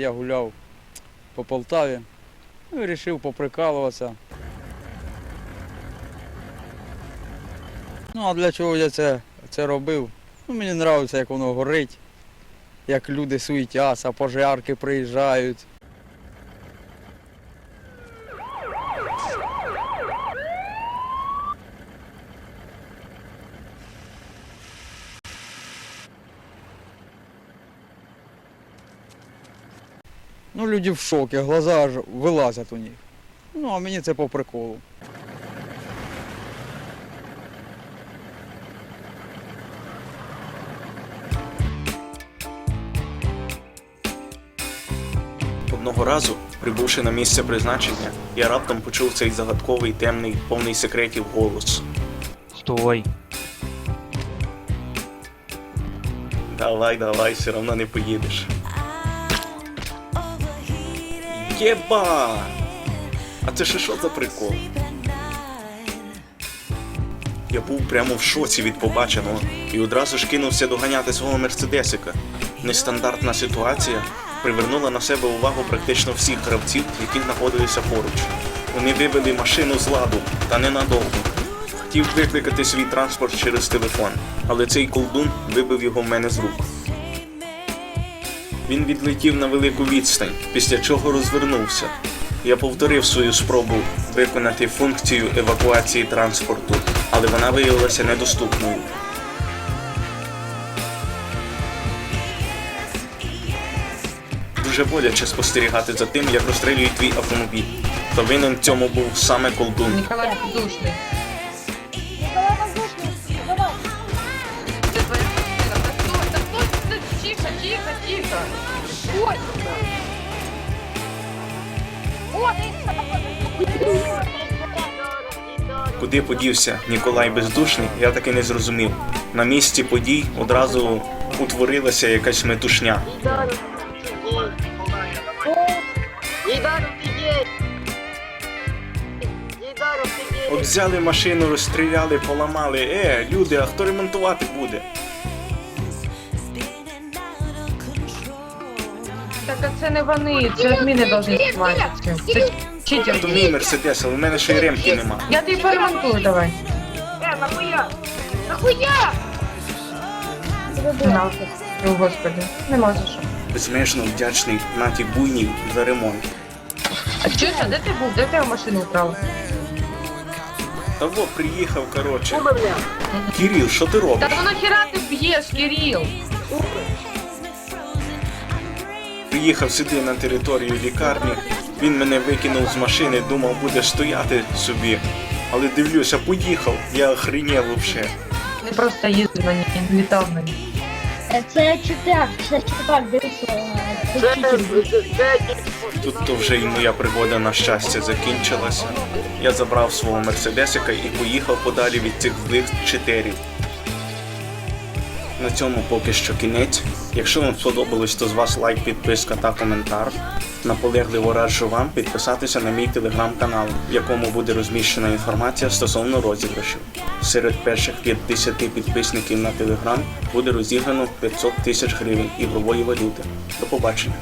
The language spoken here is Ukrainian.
Я гуляв по Полтаві, ну і вирішив поприкалуватися. Ну а для чого я це, це робив? Ну, мені подобається, як воно горить, як люди суетяться, пожарки приїжджають. Ну, люди в шокі, глаза аж вилазять у них. Ну, а мені це по приколу. Одного разу, прибувши на місце призначення, я раптом почув цей загадковий, темний, повний секретів голос. Стой. Давай, давай, все одно не поїдеш. Єба! А це ще що за прикол? Я був прямо в шоці від побаченого і одразу ж кинувся доганяти свого мерседесика. Нестандартна ситуація привернула на себе увагу практично всіх гравців, які знаходилися поруч. Вони вивели машину з ладу, та ненадовго. Хотів викликати свій транспорт через телефон, але цей колдун вибив його в мене з рук. Він відлетів на велику відстань, після чого розвернувся. Я повторив свою спробу виконати функцію евакуації транспорту, але вона виявилася недоступною. Дуже боляче спостерігати за тим, як розстрілюють твій автомобіль. Та винен в цьому був саме колдун. Николай Подушный. Николай Воздушный, давай. Тихо, тихо, тихо. Ой, О, Куди подівся Ніколай Бездушний, я таки не зрозумів. На місці подій одразу утворилася якась метушня. От взяли машину, розстріляли, поламали. Е, люди, а хто ремонтувати буде? Так а це не вони, це адміни должны схватити. Це читер. То мій мерседес, але в мене ще й ремки нема. Я тобі поремонтую, давай. Е, нахуя? Нахуя? На, О, господи, нема за що. Безмежно вдячний Наті Буйній за ремонт. А чуєш, а де ти був? Де ти машину вкрав? Та во, приїхав, коротше. Куми! Кирил, що ти Та робиш? ну нахера ти б'єш, Кирил? Приїхав сюди на територію лікарні. Він мене викинув з машини, думав, буде стояти собі. Але дивлюся, поїхав. Я охренів вообще. Не просто їздив на ній, літав на ній. Це читак, це дивися. Це, читер. це, це, Тут то вже і моя пригода на щастя закінчилася. Я забрав свого мерседесика і поїхав подалі від цих злих читерів. На цьому поки що кінець. Якщо вам сподобалось, то з вас лайк, підписка та коментар. Наполегливо раджу вам підписатися на мій телеграм-канал, в якому буде розміщена інформація стосовно розіграшів. Серед перших 50 підписників на телеграм буде розіграно 500 тисяч гривень ігрової валюти. До побачення!